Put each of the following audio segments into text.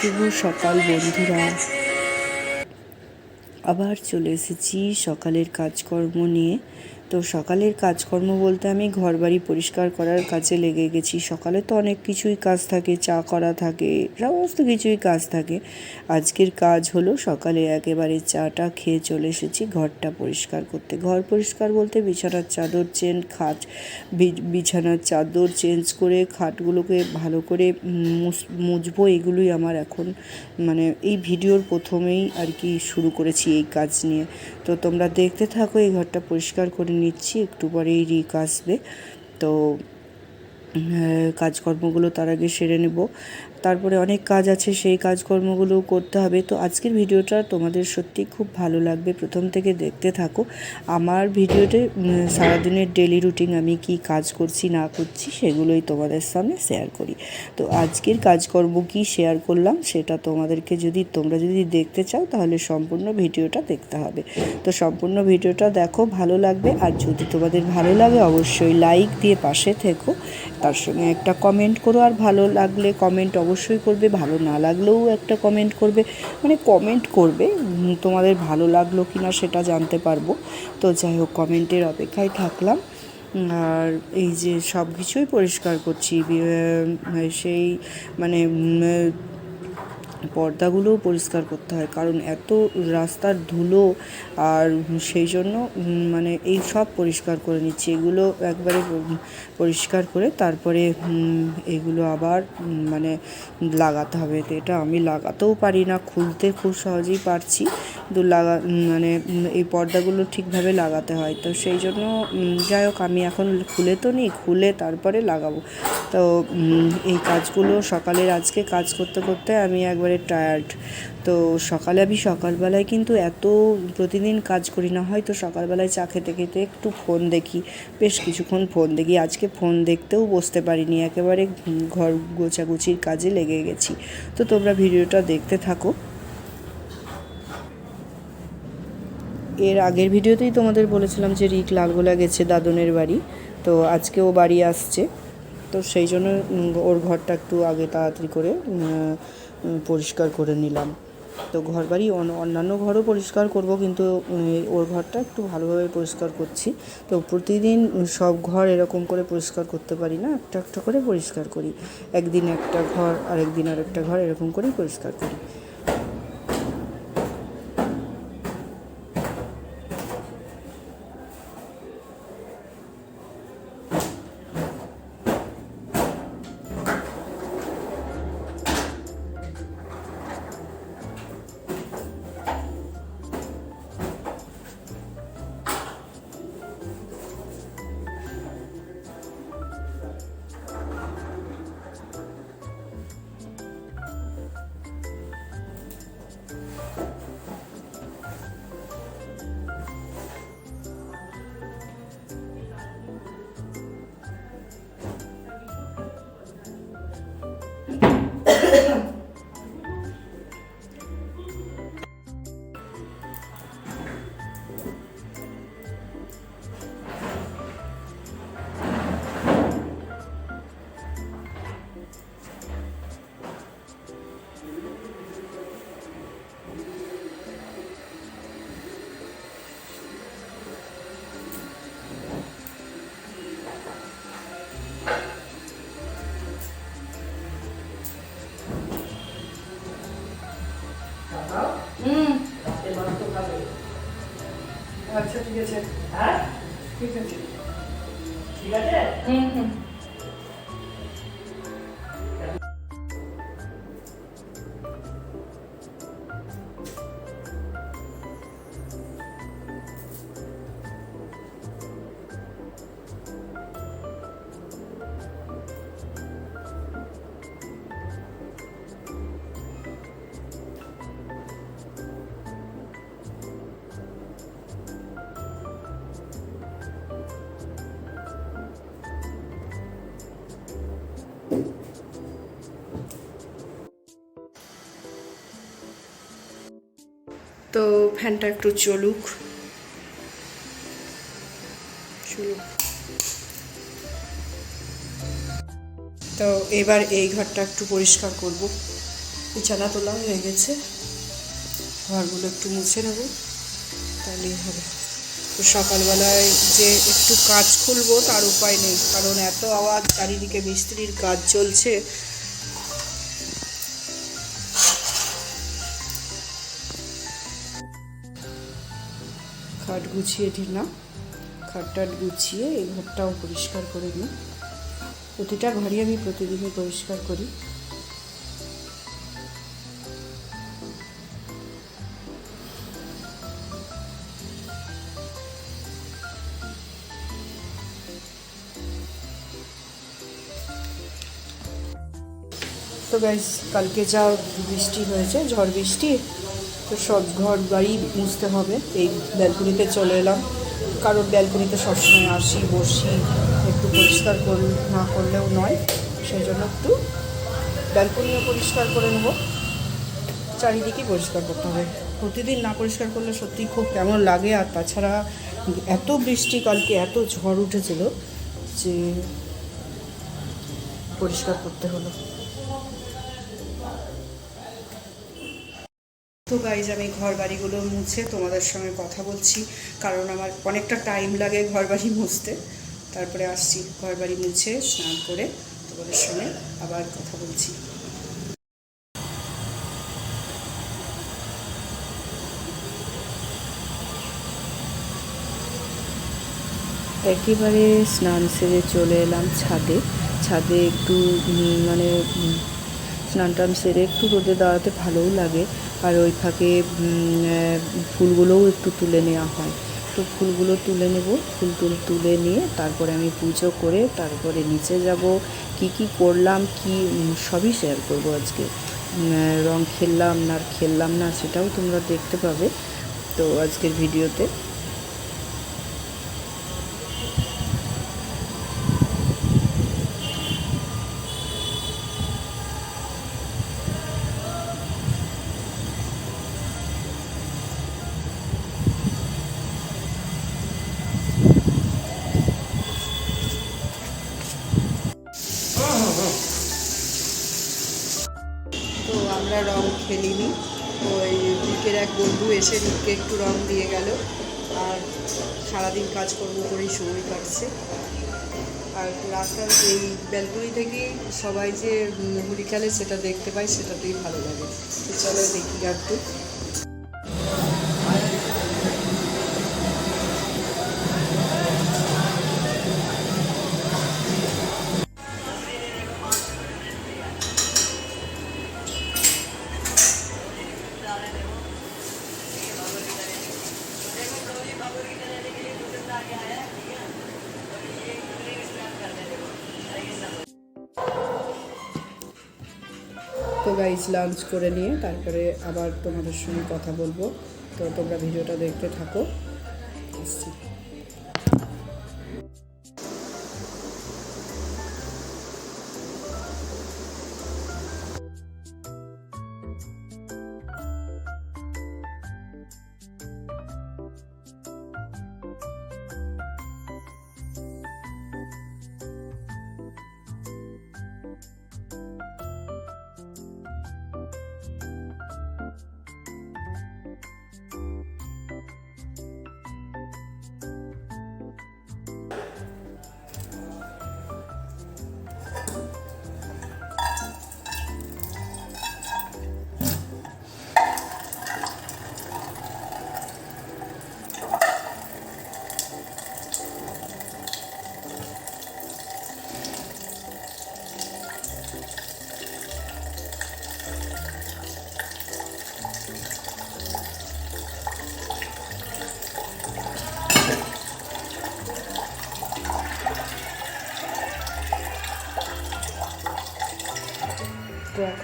শুভ সকাল বন্ধুরা। আবার চলে এসেছি সকালের কাজকর্ম নিয়ে। তো সকালের কাজকর্ম বলতে আমি ঘর বাড়ি পরিষ্কার করার কাজে লেগে গেছি। সকালে তো অনেক কিছুই কাজ থাকে, চা করা থাকে, সমস্ত কিছুই কাজ থাকে। আজকের কাজ হলো সকালে একেবারে চাটা খেয়ে চলে এসেছি, ঘরটা পরিষ্কার করতে। ঘর পরিষ্কার বলতে বিছানার চাদর চেন, খাট বিছানার চাদর চেঞ্জ করে খাটগুলোকে ভালো করে মুছ- মুছবো, এগুলোই আমার এখন মানে এই ভিডিওর প্রথমেই আর কি শুরু করেছি এই কাজ নিয়ে। তো তোমরা দেখতে থাকো, এই ঘরটা পরিষ্কার করে নিচ্ছি একটু পরেই রিক আসবে। তো কাজকর্মগুলো তার আগে সেরে নেব। তারপরে অনেক কাজ আছে, সেই কাজকর্মগুলো করতে হবে। তো আজকের ভিডিওটা তোমাদের সত্যি খুব ভালো লাগবে। প্রথম থেকে দেখতে থাকো, আমার ভিডিওতে সারাদিনের ডেলি রুটিন আমি কি কাজ করছি, না করছি, সেগুলোই তোমাদের সামনে শেয়ার করি। তো আজকের কাজকর্ম কি শেয়ার করলাম, সেটা তোমাদেরকে যদি, তোমরা যদি দেখতে চাও, তাহলে সম্পূর্ণ ভিডিওটা দেখতে হবে। তো সম্পূর্ণ ভিডিওটা দেখো, ভালো লাগবে। আর যদি তোমাদের ভালো লাগে, অবশ্যই লাইক দিয়ে পাশে থেকো। তার সঙ্গে একটা কমেন্ট করো, আর ভালো লাগলে কমেন্ট অবশ্যই করবে, ভালো না লাগলেও একটা কমেন্ট করবে। মানে কমেন্ট করবে তোমাদের ভালো লাগল কি না সেটা জানতে পারব। তো যাই হোক কমেন্টের অপেক্ষায় থাকলাম। আর এই যে সব কিছুই পরিষ্কার করছি সেই মানে পর্দাগুলোও পরিষ্কার করতে হয়। কারণ এত রাস্তার ধুলো আর সেই জন্য মানে এই সব পরিষ্কার করে নিচ্ছি। এগুলো একবারে পরিষ্কার করে তারপরে এগুলো আবার মানে লাগাতে হবে। তো এটা আমি লাগাতেও পারি না, খুলতে খুব সহজেই পারছি। লাগা মানে এই পর্দাগুলো ঠিকভাবে লাগাতে হয়। তো সেই জন্য যাই হোক, আমি এখন খুলে তো নিই, খুলে তারপরে লাগাবো। তো এই কাজগুলো সকালের আজকে কাজ করতে করতে আমি একবারে টায়ার্ড তো সকালে আমি সকালবেলায় কিন্তু এত প্রতিদিন কাজ করি না, হয়তো সকালবেলায় চা খেতে খেতে একটু ফোন দেখি, বেশ কিছুক্ষণ ফোন দেখি। আজকে ফোন দেখতেও বসতে পারিনি, একেবারে ঘর গোছাগুছির কাজে লেগে গেছি। তো তোমরা ভিডিওটা দেখতে থাকো। এর আগের ভিডিওতেই তোমাদের বলেছিলাম যে রিক লালগোলা গেছে দাদনের বাড়ি, তো আজকে ও বাড়ি আসছে। তো সেই জন্য ওর ঘরটা একটু আগে তাড়াতাড়ি করে পরিষ্কার করে নিলাম। তো ঘর বাড়ি অন্যান্য ঘরও পরিষ্কার করব, কিন্তু ওর ঘরটা একটু ভালোভাবে পরিষ্কার করছি। তো প্রতিদিন সব ঘর এরকম করে পরিষ্কার করতে পারি না, একটা একটা করে পরিষ্কার করি। একদিন একটা ঘর, আরেকদিন আরেকটা ঘর এরকম করেই পরিষ্কার করি। আচ্ছা ঠিক আছে। হ্যাঁ? ঠিক আছে। ঠিক আছে? হুম হুম। তো ফ্যানটা একটু চলুক। চলুক। তো এবার এই ঘরটা একটু পরিষ্কার করব। বিছানা তোলা হয়ে গেছে। ঘরগুলো একটু মুছে নেব। তাহলেই হবে। তো সকালবেলায় যে একটু কাজ খুলবো তার উপায় নেই। কারণ এত আওয়াজ, চারিদিকে মিস্ত্রির কাজ চলছে। খাট গুছিয়ে দিলাম। খাটটাট গুছিয়ে এই ঘরটাও পরিষ্কার করে নিই। প্রতিটা ঘরই আমি প্রতিদিনই পরিষ্কার করি। তো গাইস কালকে যা বৃষ্টি হয়েছে, ঝড় বৃষ্টি তো সব ঘর বাড়ি মুছতে হবে। এই ব্যালকনিতে চলে এলাম। কারণ ব্যালকনিতে সবসময় আসি, বসি, একটু পরিষ্কার কর, না করলেও নয়। সেই জন্য একটু ব্যালকনিও পরিষ্কার করে নেব। চারিদিকে পরিষ্কার করতে হবে। প্রতিদিন না পরিষ্কার করলে সত্যি খুব কেমন লাগে। আর তাছাড়া এত বৃষ্টি কালকে, এত ঝড় উঠেছিল যে পরিষ্কার করতে হলো। তো গাইজ আমি ঘর বাড়িগুলো মুছে তোমাদের সঙ্গে কথা বলছি, কারণ আমার অনেকটা টাইম লাগে ঘর বাড়ি মুছতে। তারপরে আসছি ঘর বাড়ি মুছে স্নান করে তোমাদের সঙ্গে আবার কথা বলছি। একেবারে স্নান সেরে চলে এলাম ছাদে। ছাদে একটু মানে স্নান টান সেরে একটু রোদে দাঁড়াতে ভালোও লাগে। আর ওই ফাঁকে ফুলগুলোও একটু তুলে নেওয়া হয়। তো ফুলগুলো তুলে নেব, ফুল টুল তুলে নিয়ে তারপরে আমি পুজো করে তারপরে নিচে যাব। কি কি করলাম, কি সবই শেয়ার করব আজকে। রং খেললাম না খেললাম না, সেটাও তোমরা দেখতে পাবে। তো আজকের ভিডিওতে বন্ধু এসে দিকে একটু রং দিয়ে গেল। আর সারাদিন কাজকর্ম করেই সময় কাটছে। আর রাস্তার এই ব্যালকনি থেকে সবাই যে হুড়ি খেলে সেটা দেখতে পাই সেটাতেই ভালো লাগে। তো চলো দেখি একটু তো গাইজ লাঞ্চ করে নিয়ে তারপরে আবার তোমাদের সঙ্গে কথা বলব। তো তোমরা ভিডিওটা দেখতে থাকো।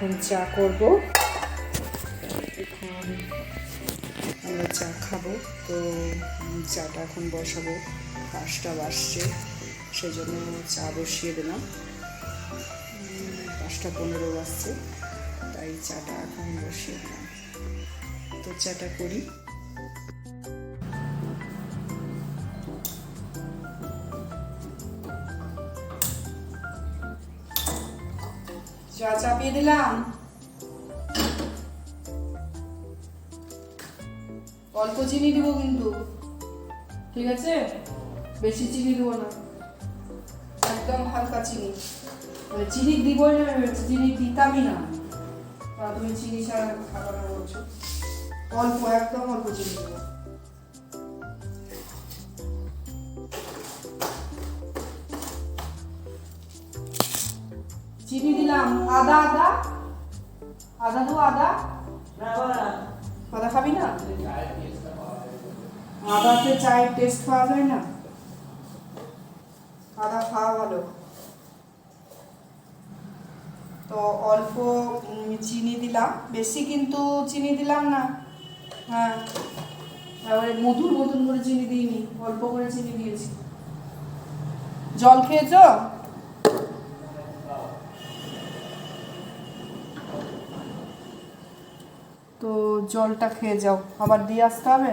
এখন চা করব। এখন আমরা চা খাব। তো চাটা এখন বসাবো। পাঁচটা বাসছে সেই জন্য চা বসিয়ে দিলাম। পাঁচটা পনেরো বাজছে, তাই চাটা এখন বসিয়ে দিলাম। তো চাটা করি। চাপিয়ে দিলাম। অল্প চিনি দিব কিন্তু। ঠিক আছে? বেশি চিনি দিব না। একদম হালকা চিনি। মানে চিনি দিবই না, চিনি দিতামই না। তুমি চিনি ছাড়া খাবার বলছো অল্প, একদম অল্প চিনি দেবো। চিনি দিলাম, আদা আদা। আদা দেবো, আদা। আদা খাবি না? আদাতে চায়ের টেস্ট পাওয়া যায় না। আদা খাওয়া ভালো। তো অল্প চিনি দিলাম। বেশি কিন্তু চিনি দিলাম না। হ্যাঁ। এবারে মধুর মতন করে চিনি দিইনি, অল্প করে চিনি দিয়েছি। জল খেয়েছো? তো জলটা খেয়ে যাও। আবার দিয়ে আসতে হবে?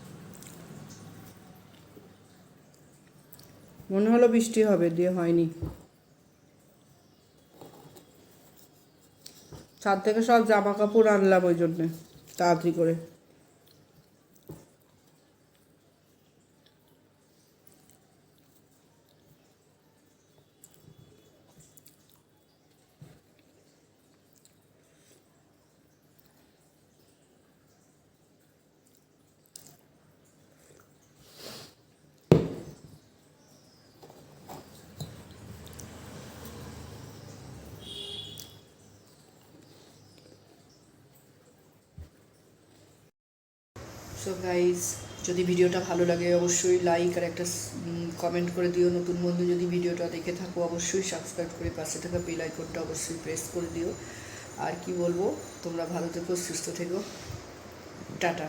মনে হলো বৃষ্টি হবে, দিয়ে হয়নি। ছাদ থেকে সব জামা কাপড় আনলাম ওই জন্যে, তাড়াতাড়ি করে। সো গাইজ যদি ভিডিওটা ভালো লাগে অবশ্যই লাইক আর একটা কমেন্ট করে দিও। নতুন বন্ধু যদি ভিডিওটা দেখে থাকো, অবশ্যই সাবস্ক্রাইব করে পাশে থাকা বেল আইকনটা অবশ্যই প্রেস করে দিও। আর কি বলব? তোমরা ভালো থেকো, সুস্থ থেকো। টাটা।